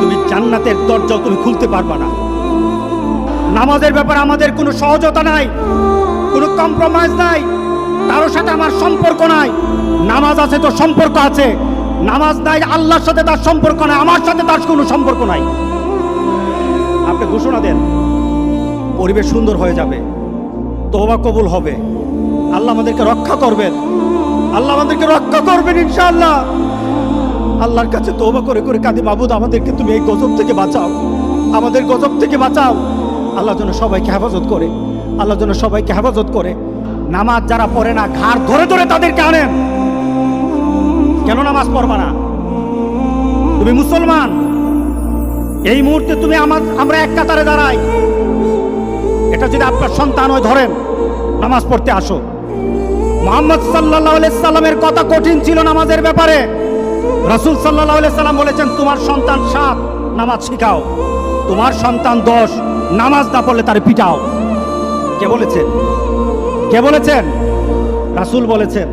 তুমি জান্নাতের দরজাও তুমি খুলতে পারবা না। নামাজের ব্যাপারে আমাদের কোনো সহজতা নাই, কোনো কম্প্রোমাইজ নাই কারোর সাথে আমার সম্পর্ক নাই। নামাজ আছে তো সম্পর্ক আছে, নামাজ নাই আল্লাহর সাথে তার সম্পর্ক নাই, আমার সাথে তার কোনো সম্পর্ক নাই। আপনি ঘোষণা দেন, পরিবেশ সুন্দর হয়ে যাবে তোবা কবুল হবে। আল্লাহ আমাদেরকে রক্ষা করবেন, আল্লাহ আমাদেরকে রক্ষা করবেন ইনশাআল্লাহ। আল্লাহর কাছে তোবা করে করে কাঁদে বাবুদ আমাদেরকে তুমি এই গজব থেকে বাঁচাও। আমাদের গজব থেকে বাঁচাও। আল্লাহ যেন সবাইকে হেফাজত করে, আল্লাহ যেন সবাইকে হেফাজত করে। নামাজ যারা পড়ে না, ঘাড় ধরে ধরে তাদেরকে আনেন। কেন নামাজ পড়বা না? তুমি মুসলমান। এই মুহূর্তে তুমি আমার, আমরা এক কাতারে দাঁড়াই। এটা যদি আপনার সন্তান হয়, ধরেন, নামাজ পড়তে আসো। মোহাম্মদ সাল্লাহ সাল্লামের কথা কঠিন ছিল নামাজের ব্যাপারে। রাসুল সাল্লাহ সাল্লাম বলেছেন, তোমার সন্তান সাত, নামাজ শিখাও। তোমার সন্তান দশ, নামাজ না পড়লে তার পিটাও। কে বলেছেন? কে বলেছেন? রাসুল বলেছেন।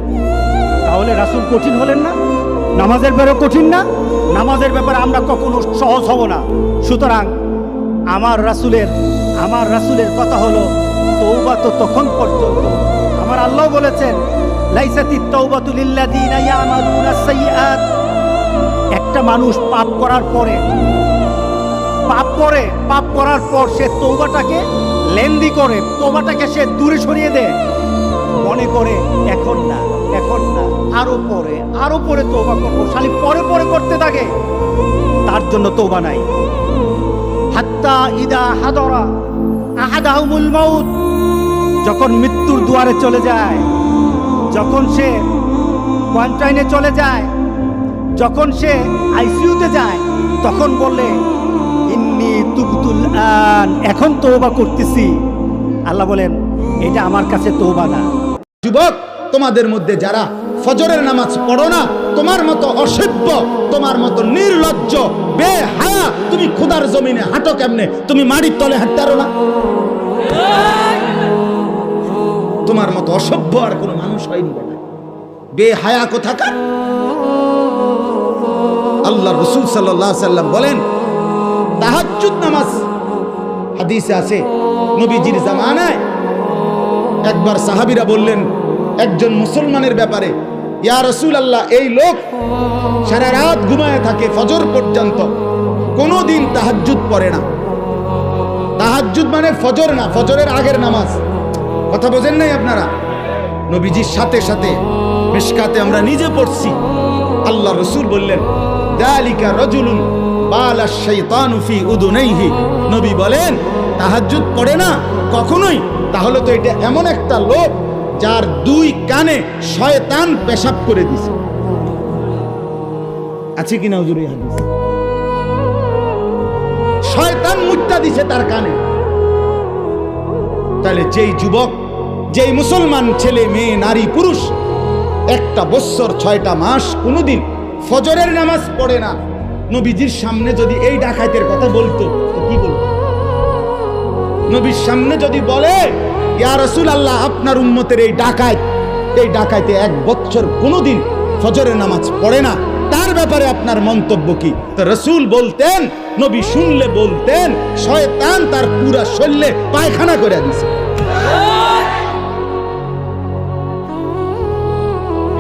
তাহলে রাসুল কঠিন হলেন না? নামাজের ব্যাপারে কঠিন না? নামাজের ব্যাপারে আমরা কখনো সহজ হব না। সুতরাং আমার রাসুলের আমার রাসুলের কথা হলো তৌবা তো তখন পর্যন্ত। আমার আল্লাহ বলেছেন লাইসাতি তৌবাতু লিল্লাযিনা ইয়ামালুনা সাইয়্যাত। একটা মানুষ পাপ করার পরে, পাপ করে, পাপ করার পর সে তৌবাটাকে লেন্দি করে তৌবাটাকে সে দূরে সরিয়ে দেয়। মনে করে, এখন না এখন না, আরও পরে আরও পরে তৌবা করব, খালি পরে পরে করতে থাকে। তার জন্য তৌবা নাই। হাত্তা ইদা হাদরা আহাদাহুমুল মাউত, যখন মৃত্যুর দুয়ারে চলে যায়, যখন সে কোয়ান্টাইনে চলে যায় যখন সে আইসিইউতে যায়, তখন আন। এখন তৌবা করতেছি। আল্লাহ বলেন, এটা আমার কাছে তৌবা না। যুবক, তোমাদের মধ্যে যারা ফজরের নামাজ পড়ো না, তোমার মতো অসভ্য, তোমার মতো নির্লজ্জ বে বেহায়া, তুমি খুদার জমিনে হাঁটো কেমনে? তুমি মাটির তলে হাঁটতারো না? তোমার মতো অসভ্য আর কোনো মানুষ হয়নি। বেহায়া কোথাকার? আল্লাহ রসুল সাল্লাহ সাল্লাম বলেন, তাহাজ্জুদ নামাজ। হাদিসে আছে, নবীজির জামানায় একবার সাহাবিরা বললেন, একজন মুসলমানের ব্যাপারে, ইয়া রসুল আল্লাহ এই লোক সারা রাত ঘুমায় থাকে ফজর পর্যন্ত কোনো দিন তাহাজ্জুদ পড়ে না। তাহাজ্জুদ মানে ফজর না, ফজরের আগের নামাজ। কথা বোঝেন নাই আপনারা? নবীজির সাথে সাথে, মিশকাতে আমরা নিজে পড়ছি। আল্লাহ রসুল বললেন দালিকা রজুলুন বালা শাইতানু ফি উদুনাইহি। নবী বলেন, তাহাজ্জুদ পড়ে না কখনোই। তাহলে তো এটা এমন একটা লোক যার দুই কানে শয়তান পেশাব করে দিছে। আছে হুজুর হাদিস? শয়তান দিছে তার কানে। তাহলে যেই যুবক, যেই মুসলমান ছেলে, মেয়ে, নারী, পুরুষ, একটা বৎসর ছয়টা মাস কোনোদিন ফজরের নামাজ পড়ে না। নবীজির সামনে যদি এই ডাকাতের কথা বলতো কি বলতো? নবীর সামনে যদি বলে, ইয়া রসুল আল্লাহ আপনার উম্মতের এই ডাকাত, এই ডাকাইতে এক বছর কোনোদিন ফজরের নামাজ পড়ে না। তার ব্যাপারে আপনার মন্তব্য কি? তো রসুল বলতেন, নবী শুনলে বলতেন, শয়তান তার পুরা শরীরে পায়খানা করে দিছে।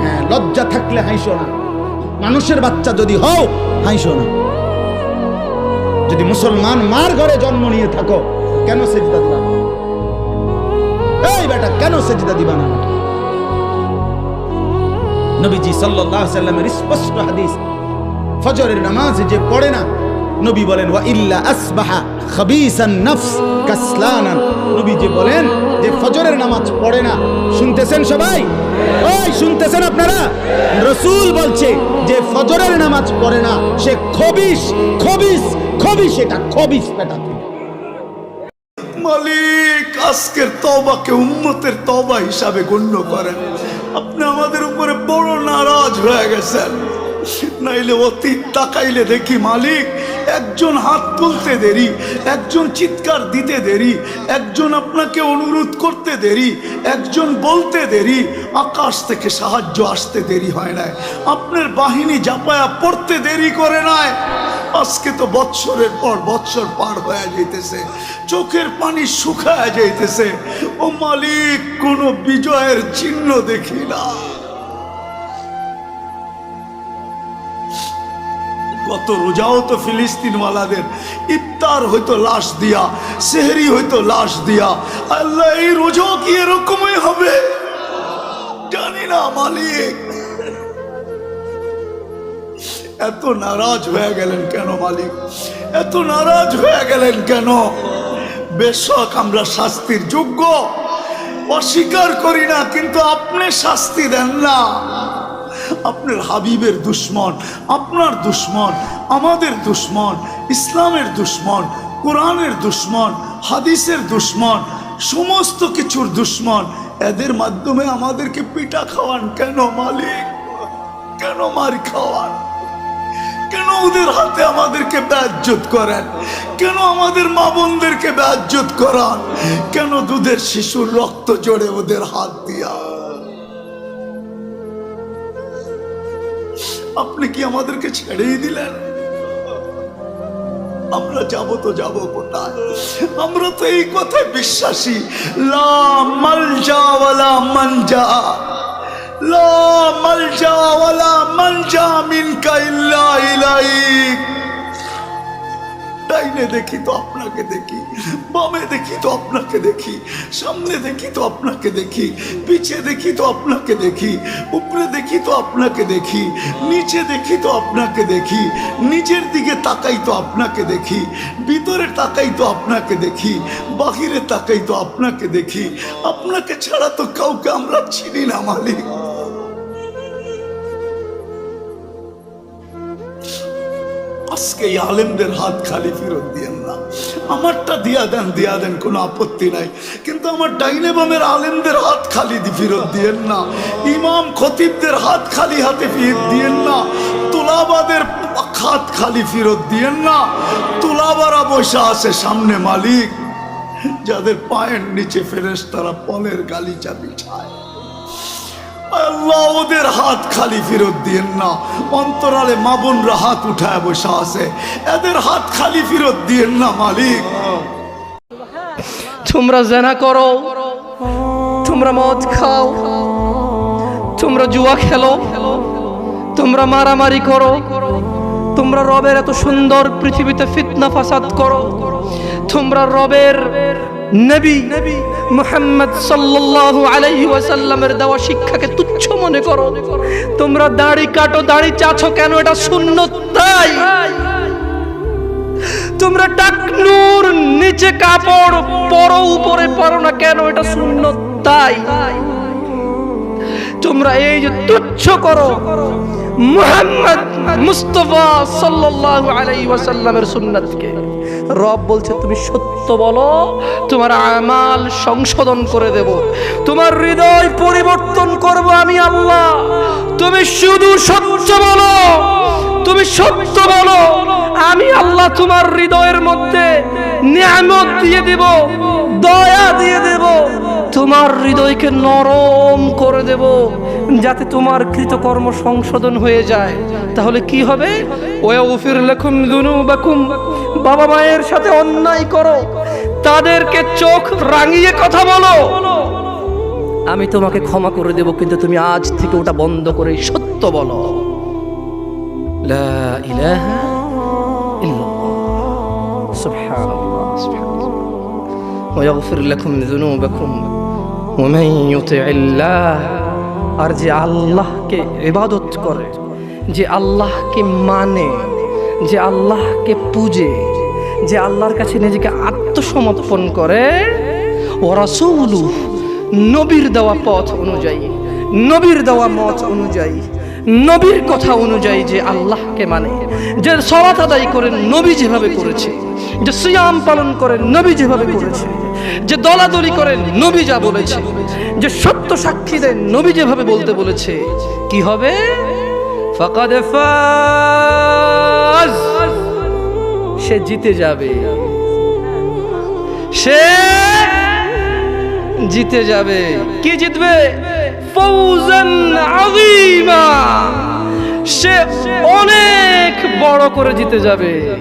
হ্যাঁ লজ্জা থাকলে হাইসো না। মানুষের বাচ্চা যদি হও হাইসো না যদি মুসলমান মার ঘরে জন্ম নিয়ে থাকো, কেন সেজদা দিবা? এই বেটা, কেন সেজদা দিবা না? নবীজি সাল্লাল্লাহু আলাইহি সাল্লামের স্পষ্ট হাদিস, ফজরের নামাজ যে পড়ে না, নবী বলেন, ওয়া ইল্লা আসবাহা খাবিসান নফস কাসলানান। নবী যে বলেন যে, ফজরের নামাজ পড়ে না। শুনতেছেন সবাই? ওই, শুনতেছেন আপনারা? রসুল বলছে যে ফজরের নামাজ পড়ে না, সে খবিস খবিস খবিস এটা খবিস পেটা মালিক, আজকের তবাকে তবা হিসাবে গণ্য করেন। আপনি আমাদের উপরে বড় নারাজ হয়ে গেছেন। নাইলে অতীত তাকাইলে দেখি মালিক, একজন হাত তুলতে দেরি, একজন চিৎকার দিতে দেরি, একজন আপনাকে অনুরোধ করতে দেরি, একজন বলতে দেরি, আকাশ থেকে সাহায্য আসতে দেরি হয় নাই। আপনার বাহিনী জাপায়া পড়তে দেরি করে নাই। আজকে তো বৎসরের পর বৎসর পার হয়ে যাইতেছে, চোখের পানি শুকায় যাইতেছে। ও মালিক, কোনো বিজয়ের চিহ্ন দেখি না। গত রোজাও তো ফিলিস্তিনওয়ালাদের ইফতার হয়তো লাশ দিয়া, সেহরি হয়তো লাশ দিয়া। আল্লাহ, এই রোজাও কি এরকমই হবে? জানি না, মালিক। এত নারাজ হয়ে গেলেন কেন, মালিক? এত নারাজ হয়ে গেলেন কেন? বেশক আমরা শাস্তির যোগ্য। অস্বীকার করি না, কিন্তু আপনি শাস্তি দেন না। আপনার হাবিবের দুশ্মন, আপনার দুশ্মন, আমাদের দুশ্মন, ইসলামের দুশ্মন, কোরআনের দুশ্মন, হাদিসের দুশ্মন, সমস্ত কিছুর দুশ্মন, এদের মাধ্যমে আমাদেরকে পিঠা খাওয়ান। কেন মালিক? কেন মার খাওয়ান? কেন ওদের হাতে আমাদেরকে ব্যাজ্যত করেন? কেন আমাদের মা বোনদেরকে ব্যাজ্যত করান? কেন দুধের শিশুর রক্ত জড়ে ওদের হাত দিয়া? আপনি কি আমাদেরকে ছেড়েই দিলেন? আমরা যাব তো যাব কোথায়? আমরা তো এই কথায় বিশ্বাসী। লা মালজা ওয়ালা মানজা। লা মালজা ওয়ালা মানজা মিনকা ইল্লা ইলাইক। ডাইনে দেখি তো আপনাকে দেখি, বামে দেখি তো আপনাকে দেখি, সামনে দেখি তো আপনাকে দেখি, পিছে দেখি তো আপনাকে দেখি, উপরে দেখি তো আপনাকে দেখি, নিচে দেখি তো আপনাকে দেখি নিচের দিকে তাকাই তো আপনাকে দেখি, ভিতরে তাকাই তো আপনাকে দেখি, বাহিরে তাকাই তো আপনাকে দেখি। আপনাকে ছাড়া তো কাউকে আমরা চিনি না, মালিক। আজকে এই আলেমদের হাত খালি ফেরত দিয়েন না। আমারটা দিয়া দেন দিয়া দেন, কোনো আপত্তি নাই। কিন্তু আমার ডাইনে বামের আলেমদের হাত খালি ফেরত দিয়েন না। ইমাম খতিবদের হাত খালি হাতে ফেরত দিয়েন না। তোলাবাদের হাত খালি ফেরত দিয়েন না। তোলাবারা বসে আছে সামনে মালিক। যাদের পায়ের নিচে ফেরেস তারা পলের গালিচা বিছায়। আল্লাহ ওদের হাত খালি ফেরত দিয়েন না। অন্তরালে মা বোনরা হাত উঠায় বসে আছে। এদের হাত খালি ফেরত দিয়েন না, মালিক। তোমরা জেনা করো, তোমরা মদ খাও, তোমরা জুয়া খেলো, তোমরা মারামারি করো, তোমরা রবের এত সুন্দর পৃথিবীতে ফিতনা ফাসাদ করো, তোমরা রবের নবী মুহাম্মদ সাল্লাল্লাহু আলাইহি ওয়াসাল্লামের দেওয়া শিক্ষাকে তুচ্ছ মনে করো। তোমরা দাড়ি কাটো, দাড়ি চাছো কেন? এটা সুন্নত তাই। তোমরা টাকনুর নিচে কাপড় পরো, উপরে পরো না কেন? এটা শূন্য তাই। তোমরা এই যে তুচ্ছ করো, মুহাম্মদ মুস্তফা সাল্লাল্লাহু আলাইহি ওয়াসাল্লামের সুন্নাতকে। রব বলছে, তুমি সত্য বলো, তোমার আমাল সংশোধন করে দেব। তোমার হৃদয় আমি আল্লাহ। তুমি শুধু সত্য বলো। তুমি সত্য বলো। আমি আল্লাহ তোমার হৃদয়ের মধ্যে নিয়ামত দিয়ে দেব, দয়া দিয়ে দেব, তোমার হৃদয়কে নরম করে দেব, যাতে তোমার কৃতকর্ম সংশোধন হয়ে যায়। তাহলে কি হবে? ওয়াগফির লাকুম যুনুবাকুম। বাবা মায়ের সাথে অন্যায় করো। তাদেরকে চোখ রাঙিয়ে কথা বলো। আমি তোমাকে ক্ষমা করে দেব কিন্তু তুমি আজ থেকে ওটা বন্ধ করে সত্য বলো لا إله إلا الله سبحان الله سبحان الله ويغفر لكم ذنوبكم ومن يطع الله আর যে আল্লাহকে ইবাদত করে যে আল্লাহকে মানে যে আল্লাহকে পূজে যে আল্লাহর কাছে নিজেকে আত্মসমর্পণ করে ওরা সৌলু নবীর দেওয়া পথ অনুযায়ী, নবীর দেওয়া মত অনুযায়ী, নবীর কথা অনুযায়ী যে আল্লাহকে মানে যে সলাত আদায় করে নবী যেভাবে করেছে, যে সিয়াম পালন করে নবী যেভাবে করেছে, যে দলাদলি করেন নবী যা বলেছে, যে সত্য সাক্ষী দেন নবী যেভাবে বলতে বলেছে, কি হবে? সে জিতে যাবে। সে জিতে যাবে। কি জিতবে? ফৌজান আযীমা। সে অনেক বড় করে জিতে যাবে।